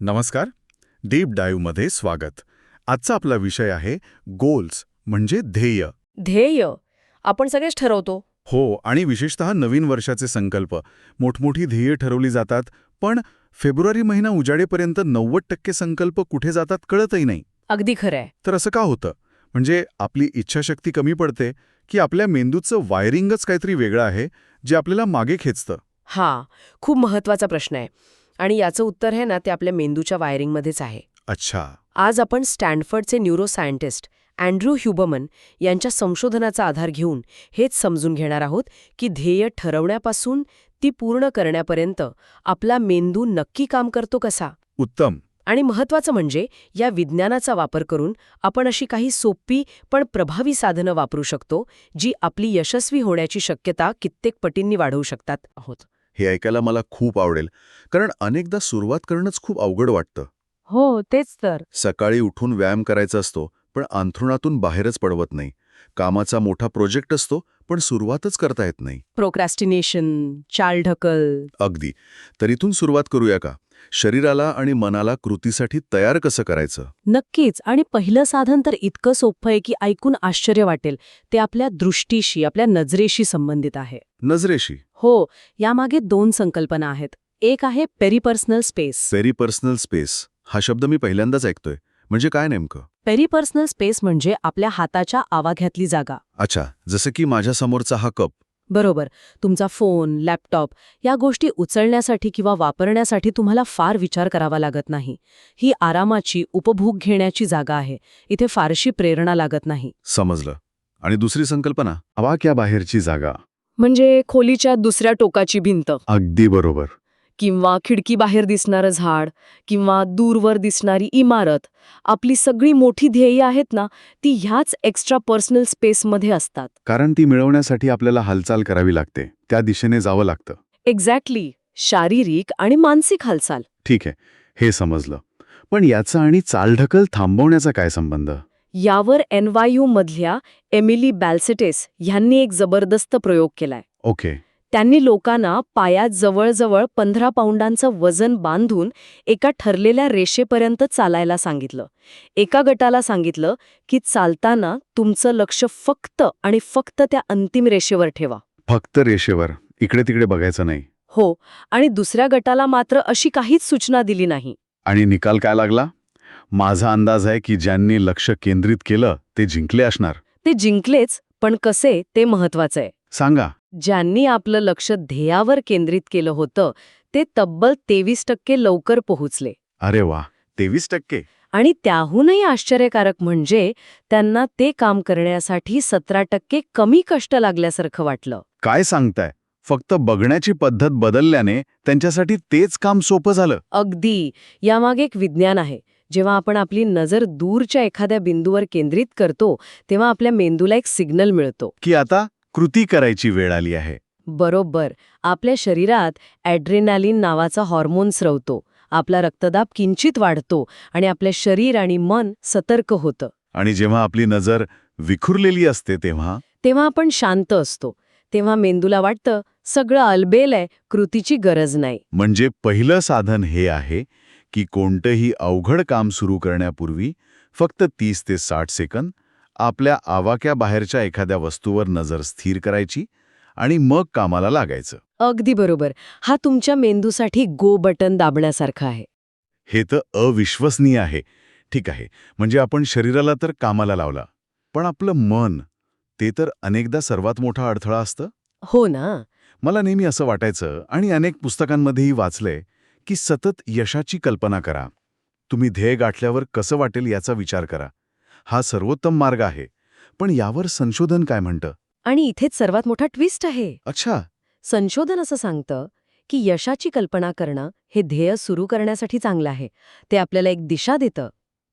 नमस्कार. डीप डाईव्हमध्ये स्वागत. आजचा आपला विषय आहे गोल्स म्हणजे ध्येय. ध्येय. आपण सगळेच ठरवतो. हो आणि विशेषतः नवीन वर्षाचे संकल्प. मोठमोठी ध्येय ठरवली जातात पण फेब्रुवारी महिना उजाडेपर्यंत नव्वद टक्के संकल्प कुठे जातात कळतही नाही. अगदी खरंय तर असं का होतं? म्हणजे आपली इच्छाशक्ती कमी पडते की आपल्या मेंदूचं वायरिंगच काहीतरी वेगळं आहे जे आपल्याला मागे खेचतं? हा खूप महत्त्वाचा प्रश्न आहे. आणि याचं उत्तर आहे ना ते आपल्या मेंदूच्या वायरिंगमध्येच आहे. अच्छा. आज आपण स्टॅनफर्डचे न्यूरोसायंटिस्ट अँड्रू ह्युबमन यांच्या संशोधनाचा आधार घेऊन हेच समजून घेणार आहोत की ध्येय ठरवण्यापासून ती पूर्ण करण्यापर्यंत आपला मेंदू नक्की काम करतो कसा. उत्तम. आणि महत्वाचं म्हणजे या विज्ञानाचा वापर करून आपण अशी काही सोपी पण प्रभावी साधनं वापरू शकतो जी आपली यशस्वी होण्याची शक्यता कित्येक पटींनी वाढवू शकतात आहोत. हे ऐकायला मला खूप आवडेल. कारण अनेकदा सुरुवात करणंच खूप अवघड वाटतं. हो तेच तर. सकाळी उठून व्यायाम करायचा असतो पण अंथरुणातून बाहेरच पडवत नाही. कामाचा मोठा प्रोजेक्ट असतो पण सुरुवातच करता येत नाही. प्रोक्रॅस्टिनेशन चालढकल. अगदी. तर इथून सुरुवात करूया का? शरीराला आणि मनाला कृतीसाठी तयार कसं करायचं? नक्कीच. आणि पहिलं साधन तर इतकं सोपं आहे की ऐकून आश्चर्य वाटेल. ते आपल्या दृष्टीशी आपल्या नजरेशी संबंधित आहे. नजरेशी. हो यामागे दोन संकल्पना आहेत. एक आहे peripersonal space. Very personal space. हा शब्द मी पहिल्यांदाच ऐकतोय. म्हणजे काय नेमकं? पेरिपर्सनल स्पेस म्हणजे आपल्या हाताच्या आवाक्यातली जागा. अच्छा जसं की माझ्यासमोरचा हा कप. बरोबर. तुमचा फोन लॅपटॉप या गोष्टी उचलण्यासाठी किंवा वापरण्यासाठी तुम्हाला फार विचार करावा लागत नाही. ही आरामाची उपभोग घेण्याची जागा आहे. इथे फारशी प्रेरणा लागत नाही. समजलं. आणि दुसरी संकल्पना? आवाक्या बाहेरची जागा. म्हणजे खोलीच्या दुसऱ्या टोकाची भिंत. अगदी बरोबर. किंवा खिडकीबाहेर दिसणारं झाड किंवा दूरवर दिसणारी इमारत आपली सगळी मोठी ध्येय आहेत ना ती ह्याच एक्स्ट्रा पर्सनल स्पेसमध्ये असतात. कारण ती मिळवण्यासाठी आपल्याला हालचाल करावी लागते त्या दिशेने जावं लागतं. एक्झॅक्टली शारीरिक आणि मानसिक हालचाल. ठीक आहे हे समजलं. पण याचा आणि चालढकल थांबवण्याचा काय संबंध? यावर एन वाय यू मधल्या एमिली बॅल्सेटेस ह्यांनी एक जबरदस्त प्रयोग केलाय. ओके. त्यांनी लोकांना पायात जवळजवळ पंधरा पाऊंडांचं वजन बांधून एका ठरलेल्या रेषेपर्यंत चालायला सांगितलं. एका गटाला सांगितलं की चालताना तुमचं लक्ष फक्त आणि फक्त त्या अंतिम रेषेवर ठेवा. फक्त रेषेवर. इकडे तिकडे बघायचं नाही. हो आणि दुसऱ्या गटाला मात्र अशी काहीच सूचना दिली नाही. आणि निकाल काय लागला? माझा अंदाज आहे की ज्यांनी लक्ष केंद्रित केलं ते जिंकले असणार. ते जिंकलेच पण कसे ते महत्वाचं आहे. सांगा. ज्यांनी आपलं लक्ष ध्येयावर केंद्रित केलं होतं ते तब्बल तेवीस टक्के लवकर पोहोचले. अरे वा तेवीस टक्के. आणि त्याहूनही आश्चर्यकारक म्हणजे त्यांना ते काम करण्यासाठी सतरा टक्के कमी कष्ट लागल्यासारखं वाटलं. काय सांगताय? फक्त बघण्याची पद्धत बदलल्याने त्यांच्यासाठी तेच काम सोपं झालं. अगदी. यामागे एक विज्ञान आहे. जेव्हा आपण आपली नजर दूरच्या एखाद्या बिंदूवर केंद्रित करतो तेव्हा आपल्या मेंदूला एक सिग्नल मिळतो. की आता कृती करायची वेळ आली आहे. बरोबर. आपल्या शरीरात ॲड्रेनालिन नावाचा हॉर्मोन स्रवतो आपला रक्तदाब किंचित वाढतो आणि आपले शरीर आणि मन सतर्क होतं. आणि जेव्हा आपली नजर विखुरलेली असते तेव्हा? तेव्हा आपण शांत असतो. तेव्हा मेंदूला वाटतं सगळं अलबेल आहे कृतीची गरज नाही. म्हणजे पहिलं साधन हे आहे की कोणतंही अवघड काम सुरू करण्यापूर्वी फक्त तीस ते साठ सेकंद आपल्या आवाक्या बाहेरच्या एखाद्या वस्तूवर नजर स्थिर करायची आणि मग कामाला लागायचं. अगदी बरोबर. हा तुमच्या मेंदूसाठी गो बटन दाबण्यासारखा आहे. हे तर अविश्वसनीय आहे. ठीक आहे. म्हणजे आपण शरीराला तर कामाला लावला पण आपलं मन ते तर अनेकदा सर्वात मोठा अडथळा असतं? हो ना. मला नेहमी असं वाटायचं आणि अनेक पुस्तकांमध्येही वाचलंय की सतत यशाची कल्पना करा. तुम्ही ध्येय गाठल्यावर कसं वाटेल याचा विचार करा. हा सर्वोत्तम मार्ग आहे. पण यावर संशोधन काय म्हणतं? आणि इथेच सर्वात मोठा ट्विस्ट आहे. अच्छा. संशोधन असं सांगतं की यशाची कल्पना करणं हे ध्येय सुरू करण्यासाठी चांगलं आहे. ते आपल्याला एक दिशा देतं.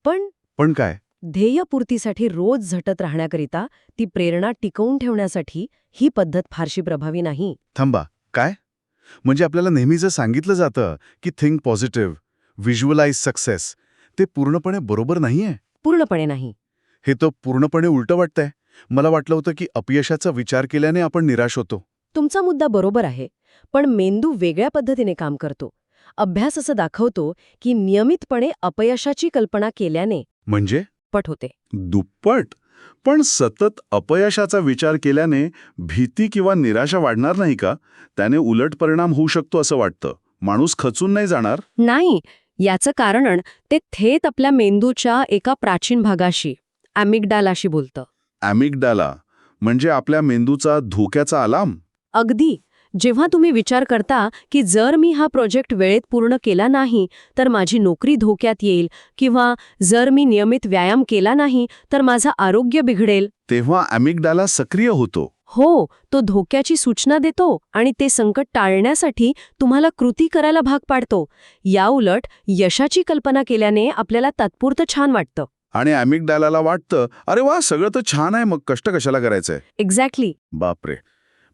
पण पण काय? ध्येयपूर्तीसाठी रोज झटत राहण्याकरिता ती प्रेरणा टिकवून ठेवण्यासाठी ही पद्धत फारशी प्रभावी नाही. थांबा. काय? म्हणजे आपल्याला नेहमी जर सांगितलं जातं की थिंक पॉझिटिव्ह व्हिज्युअलाइज सक्सेस ते पूर्णपणे बरोबर नाहीये. पूर्णपणे नाही. हे तर पूर्णपणे उलटं वाटतंय. मला वाटलं होतं की अपयशाचा विचार केल्याने आपण निराश होतो. तुमचा मुद्दा बरोबर आहे पण मेंदू वेगळ्या पद्धतीने काम करतो. अभ्यास असं दाखवतो की नियमितपणे अपयशाची कल्पना केल्याने म्हणजे? पट होते. दुप्पट? पण सतत अपयशाचा विचार केल्याने भीती किंवा निराशा वाढणार नाही का? त्याने उलट परिणाम होऊ शकतो असं वाटतं. माणूस खचून नाही जाणार? नाही. याचं कारण ते थेट आपल्या मेंदूच्या एका प्राचीन भागाशी अॅमिगडालाशी बोलतं. ॲमिगडाला म्हणजे आपल्या मेंदूचा धोक्याचा अलार्म? अगदी. जेव्हा तुम्ही विचार करता की जर मी हा प्रोजेक्ट वेळेत पूर्ण केला नाही तर माझी नोकरी धोक्यात येईल किंवा जर मी नियमित व्यायाम केला नाही तर माझं आरोग्य बिघडेल. तेव्हा ॲमिगडाला सक्रिय होतो. हो तो धोक्याची सूचना देतो आणि ते संकट टाळण्यासाठी तुम्हाला कृती करायला भाग पाडतो. याउलट यशाची कल्पना केल्याने आपल्याला तात्पुरतं छान वाटतं. आणि ॲमिगडालाला वाटतं अरे वा सगळं तर छान आहे मग कष्ट कशाला करायचंय? एक्झॅक्टली बापरे.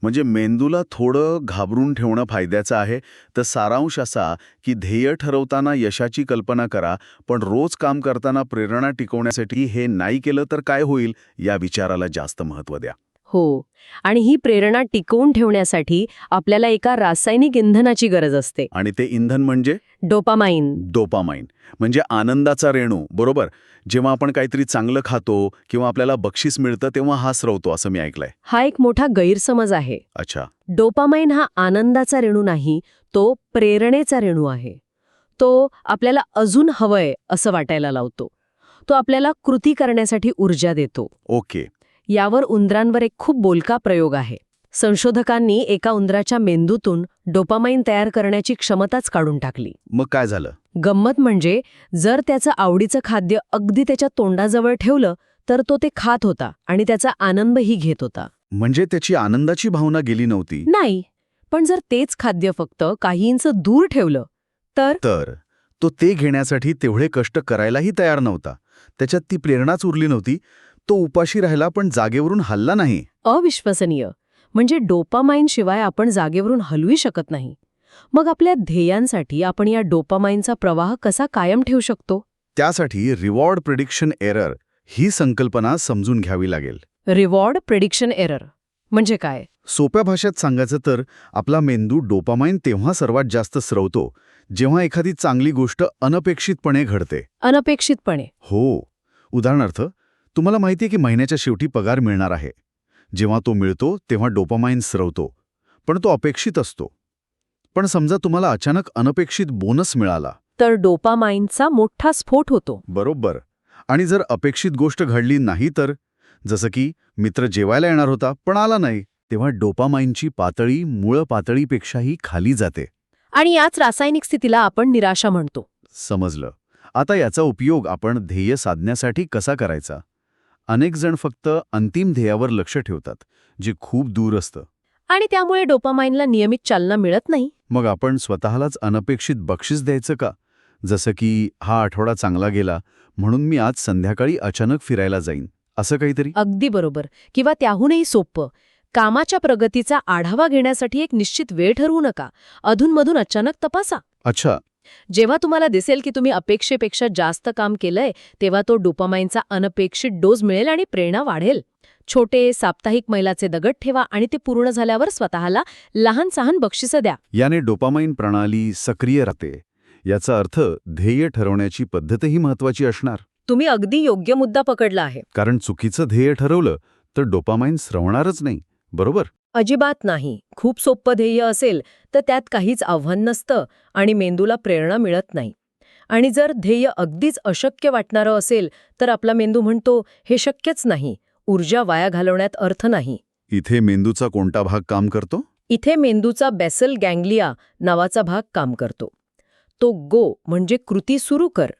म्हणजे मेंदूला थोडं घाबरून ठेवणं फायद्याचं आहे. तर सारांश असा की ध्येय ठरवताना यशाची कल्पना करा पण रोज काम करताना प्रेरणा टिकवण्यासाठी हे नाही केलं तर काय होईल? या विचाराला जास्त महत्त्व द्या. हो. आणि ही प्रेरणा टिकवून ठेवण्यासाठी आपल्याला एका रासायनिक इंधनाची गरज असते. आणि ते इंधन म्हणजे? डोपामाइन डोपामाइन म्हणजे आनंदाचा रेणू बरोबर? जेव्हा आपण काहीतरी चांगलं खातो किंवा आपल्याला बक्षीस मिळतं तेव्हा हा स्रवतो असं मी ऐकलंय. हा एक मोठा गैरसमज आहे. अच्छा. डोपामाइन हा आनंदाचा रेणू नाही तो प्रेरणेचा रेणू आहे. तो आपल्याला अजून हवंय असं वाटायला लावतो. तो आपल्याला कृती करण्यासाठी ऊर्जा देतो. ओके. यावर उंदरांवर एक खूप बोलका प्रयोग आहे. संशोधकांनी एका उंदराच्या मेंदूतून डोपामाइन तयार करण्याची क्षमताच काढून टाकली. मग काय झालं? गंमत म्हणजे जर त्याचं आवडीचं खाद्य अगदी त्याच्या तोंडाजवळ ठेवलं तर तो ते खात होता आणि त्याचा आनंदही घेत होता. म्हणजे त्याची आनंदाची भावना गेली नव्हती? नाही. पण जर तेच खाद्य फक्त काही इंच दूर ठेवलं तर? तर? तो ते घेण्यासाठी तेवढे कष्ट करायलाही तयार नव्हता. त्याच्यात ती प्रेरणाच उरली नव्हती. तो उपाशी राहिला पण जागेवरून हल्ला नाही. अविश्वसनीय. म्हणजे डोपामाइन शिवाय आपण जागेवरून हलवी शकत नाही. मग आपल्या ध्येयांसाठी आपण या डोपामाइनचा प्रवाह कसा कायम ठेवू शकतो? त्यासाठी रिवॉर्ड प्रिडिक्शन एरर ही संकल्पना समजून घ्यावी लागेल. रिवॉर्ड प्रेडिक्शन एरर म्हणजे काय? सोप्या भाषेत सांगायचं तर आपला मेंदू डोपामाइन तेव्हा सर्वात जास्त स्रवतो जेव्हा एखादी चांगली गोष्ट अनपेक्षितपणे घडते. अनपेक्षितपणे. हो. उदाहरणार्थ तुम्हाला माहिती आहे की महिन्याच्या शेवटी पगार मिळणार आहे. जेव्हा तो मिळतो तेव्हा डोपामाइन स्रवतो. पण तो अपेक्षित असतो. पण समजा तुम्हाला अचानक अनपेक्षित बोनस मिळाला. तर डोपामाइनचा मोठा स्फोट होतो. बरोबर. आणि जर अपेक्षित गोष्ट घडली नाही तर? जसं की मित्र जेवायला येणार होता पण आला नाही. तेव्हा डोपामाइनची पातळी मूळ पातळीपेक्षाही खाली जाते. आणि याच रासायनिक स्थितीला आपण निराशा म्हणतो. समजलं. आता याचा उपयोग आपण ध्येय साधण्यासाठी कसा करायचा? अनेक जण फक्त अंतिम ध्येयावर लक्ष ठेवतात जे खूप दूर असतं. आणि त्यामुळे डोपामाइनला नियमित चालना मिळत नाही? मग आपण स्वतःलाच अनपेक्षित बक्षीस द्यायचं का? जसं की हा आठवडा चांगला गेला म्हणून मी आज संध्याकाळी अचानक फिरायला जाईन असं काहीतरी? अगदी बरोबर. किंवा त्याहूनही सोपं. कामाच्या प्रगतीचा आढावा घेण्यासाठी एक निश्चित वेळ ठरवू नका. अधूनमधून अचानक तपासा. अच्छा जेव्हा तुम्हाला दिसेल की तुम्ही अपेक्षेपेक्षा जास्त काम केलंय तेव्हा तो डोपामाइनचा अनपेक्षित डोस मिळेल आणि प्रेरणा वाढेल. छोटे साप्ताहिक मैलाचे दगड ठेवा आणि ते पूर्ण झाल्यावर स्वतःला लहान सहान बक्षिसं द्या. याने डोपामाइन प्रणाली सक्रिय राहते. याचा अर्थ ध्येय ठरवण्याची पद्धतही महत्वाची असणार. तुम्ही अगदी योग्य मुद्दा पकडला आहे. कारण चुकीचं ध्येय ठरवलं तर डोपामाइन स्रवणारच नाही. बरोबर? अजिबात नाही. खूप सोपं ध्येय असेल तर त्यात काहीच आव्हान नसतं आणि मेंदूला प्रेरणा मिळत नाही. आणि जर ध्येय अगदीच अशक्य वाटणारं असेल तर आपला मेंदू म्हणतो हे शक्यच नाही. ऊर्जा वाया घालवण्यात अर्थ नाही. इथे मेंदूचा कोणता भाग काम करतो? इथे मेंदूचा बेसल गँग्लिया नावाचा भाग काम करतो. तो गो म्हणजे कृती सुरू कर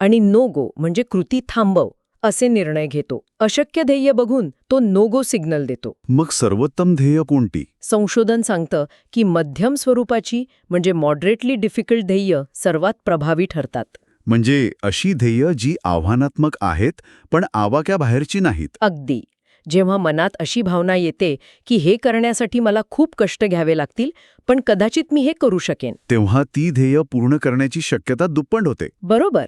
आणि नो गो म्हणजे कृती थांबव. असे निर्णय घेतो. अशक्य ध्येय बघून तो नो गो सिग्नल देतो. मग सर्वोत्तम ध्येय कोणती? संशोधन सांगतं की मध्यम स्वरूपाची म्हणजे मॉडरेटली डिफिकल्ट ध्येय सर्वात प्रभावी ठरतात. म्हणजे अशी ध्येय जी आव्हानात्मक आहेत पण आवाक्या बाहेरची नाहीत. अगदी. जेव्हा मनात अशी भावना येते की हे करण्यासाठी मला खूप कष्ट घ्यावे लागतील पण कदाचित मी हे करू शकेन. तेव्हा ती ध्येय पूर्ण करण्याची शक्यता दुप्पट होते. बरोबर.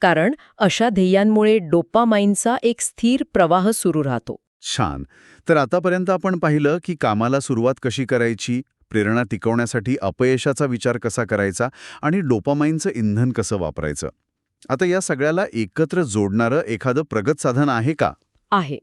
कारण अशा ध्येयांमुळे डोपामाइनचा एक स्थिर प्रवाह सुरू राहतो. छान. तर आतापर्यंत आपण पाहिलं की कामाला सुरुवात कशी करायची प्रेरणा टिकवण्यासाठी अपयशाचा विचार कसा करायचा आणि डोपामाईनचं इंधन कसं वापरायचं. आता या सगळ्याला एकत्र जोडणारं एखादं प्रगत साधन आहे का? आहे.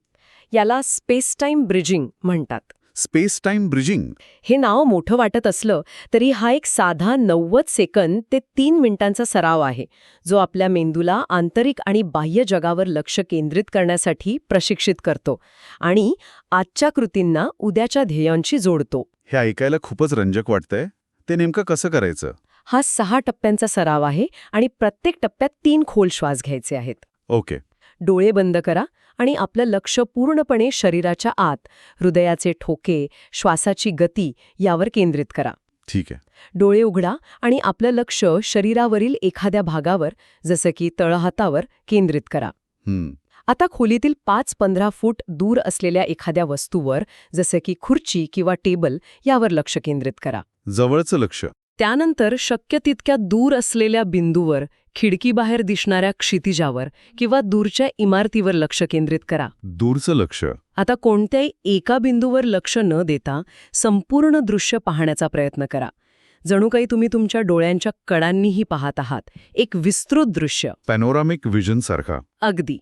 याला स्पेस टाईम ब्रिजिंग म्हणतात. Space time bridging. हे नाव मोठं वाटत असलं तरी हा एक साधा नव्वद सेकंद ते तीन मिनिटांचा सराव आहे जो आपल्या मेंदूला आंतरिक आणि बाह्य जगावर लक्ष केंद्रित करण्यासाठी प्रशिक्षित करतो आणि आजच्या कृतींना उद्याच्या ध्येयांशी जोडतो. हे ऐकायला खूपच रंजक वाटतंय. ते नेमकं कसं करायचं? हा सहा टप्प्यांचा सराव आहे आणि प्रत्येक टप्प्यात तीन खोल श्वास घ्यायचे आहेत. ओके. डोळे बंद करा आणि आपलं लक्ष पूर्णपणे शरीराच्या आत. हृदयाचे ठोके श्वासाची गती यावर केंद्रित करा. ठीक आहे. डोळे उघडा आणि आपलं लक्ष शरीरावरील एखाद्या भागावर जसं की तळहातावर केंद्रित करा. आता खोलीतील पाच पंधरा फूट दूर असलेल्या एखाद्या वस्तूवर जसं की खुर्ची किंवा टेबल यावर लक्ष केंद्रित करा. जवळचं लक्ष. त्यानंतर शक्य तितक्या दूर असलेल्या बिंदूवर खिडकीबाहेर दिसणाऱ्या क्षितिजावर किंवा दूरच्या इमारतीवर लक्ष केंद्रित करा. दूरचं लक्ष. आता कोणत्याही एका बिंदूवर लक्ष न देता संपूर्ण दृश्य पाहण्याचा प्रयत्न करा. जणू काही तुम्ही तुमच्या डोळ्यांच्या कडांनीही पाहत आहात. एक विस्तृत दृश्य. पॅनोरामिक व्हिजन सारखा. अगदी.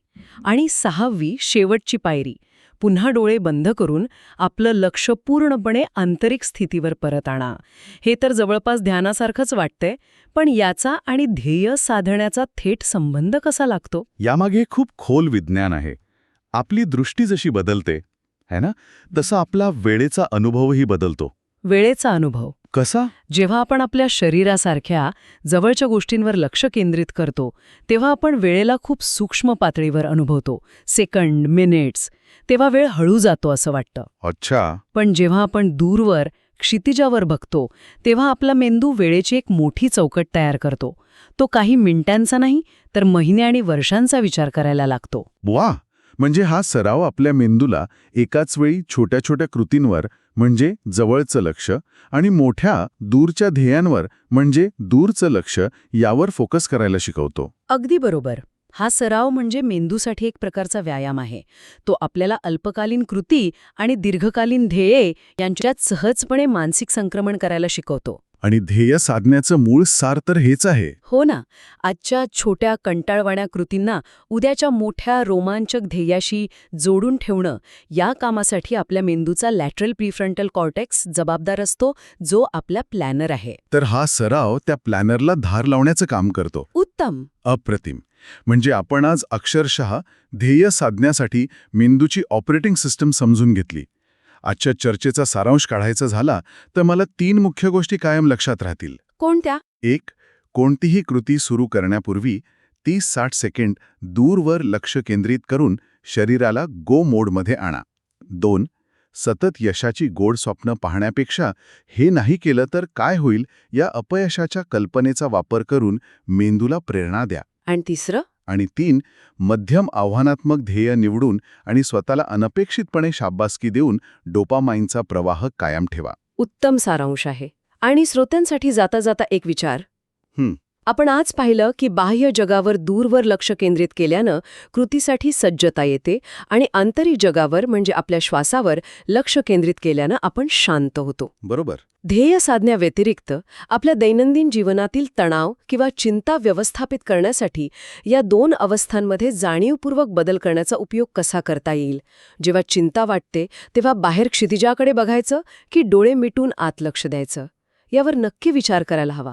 आणि सहावी शेवटची पायरी. पुन्हा डोळे बंद करून आपलं लक्ष पूर्णपणे आंतरिक स्थितीवर परत आणा. हे तर जवळपास ध्यानासारखंच वाटतंय पण याचा आणि ध्येय साधण्याचा थेट संबंध कसा लागतो? यामागे खूप खोल विज्ञान आहे. आपली दृष्टी जशी बदलते है ना? तसा आपला वेळेचा अनुभवही बदलतो. वेळेचा अनुभव. कसा? जेव्हा आपण आपल्या शरीरासारख्या जवळच्या गोष्टींवर लक्ष केंद्रित करतो तेव्हा आपण वेळेला खूप सूक्ष्म पातळीवर अनुभवतो. Second minutes. तेव्हा वेळ हळू जातो असं वाटतं. अच्छा. पण जेव्हा आपण दूरवर क्षितिजावर बघतो तेव्हा आपला मेंदू वेळेची एक मोठी चौकट तयार करतो. तो काही मिनिटांचा नाही तर महिने आणि वर्षांचा विचार करायला लागतो. वा म्हणजे हा सराव आपल्या मेंदूला एकाच वेळी छोट्या छोट्या कृतींवर म्हणजे जवळचं लक्ष आणि मोठ्या दूरच्या ध्येयांवर म्हणजे दूरचं लक्ष यावर फोकस करायला शिकवतो. अगदी बरोबर. हा सराव म्हणजे मेंदूसाठी एक प्रकारचा व्यायाम आहे. तो आपल्याला अल्पकालीन कृती आणि दीर्घकालीन ध्येये यांच्यात सहजपणे मानसिक संक्रमण करायला शिकवतो. आणि ध्येय साधण्याचं मूळ सार तर हेच आहे. हो ना. आजच्या छोट्या कंटाळवाण्या कृतींना उद्याच्या मोठ्या रोमांचक ध्येयाशी जोडून ठेवणं या कामासाठी आपल्या मेंदूचा लॅटरल प्रीफ्रंटल कॉर्टेक्स जबाबदार असतो जो आपला प्लॅनर आहे. तर हा सराव त्या प्लॅनरला धार लावण्याचं काम करतो. उत्तम. अप्रतिम. म्हणजे आपण आज अक्षरशः ध्येय साधण्यासाठी मेंदूची ऑपरेटिंग सिस्टम समजून घेतली. आजच्या चर्चेचा सारांश काढायचा झाला तर मला तीन मुख्य गोष्टी कायम लक्षात राहतील. कोणत्या? एक कोणतीही कृती सुरू करण्यापूर्वी तीस साठ सेकंड दूरवर लक्ष केंद्रित करून शरीराला गो मोडमध्ये आणा. दोन सतत यशाची गोड स्वप्न पाहण्यापेक्षा हे नाही केलं तर काय होईल या अपयशाच्या कल्पनेचा वापर करून मेंदूला प्रेरणा द्या. आणि तिसरं? आणि तीन मध्यम आव्हानात्मक ध्येय निवडून आणि स्वतःला अनपेक्षितपणे शाब्बासकी देऊन डोपामाईनचा प्रवाह कायम ठेवा. उत्तम सारांश आहे. आणि श्रोत्यांसाठी जाता जाता एक विचार. हं. आपण आज पाहिलं की बाह्य जगावर दूरवर लक्ष केंद्रित केल्यानं कृतीसाठी सज्जता येते आणि आंतरिक जगावर म्हणजे आपल्या श्वासावर लक्ष केंद्रित केल्यानं आपण शांत होतो. बरोबर. ध्येय साधण्याव्यतिरिक्त आपल्या दैनंदिन जीवनातील तणाव किंवा चिंता व्यवस्थापित करण्यासाठी या दोन अवस्थांमध्ये जाणीवपूर्वक बदल करण्याचा उपयोग कसा करता येईल? जेव्हा चिंता वाटते तेव्हा बाहेर क्षितिजाकडे बघायचं की डोळे मिटून आत लक्ष द्यायचं? यावर नक्की विचार करायला हवा.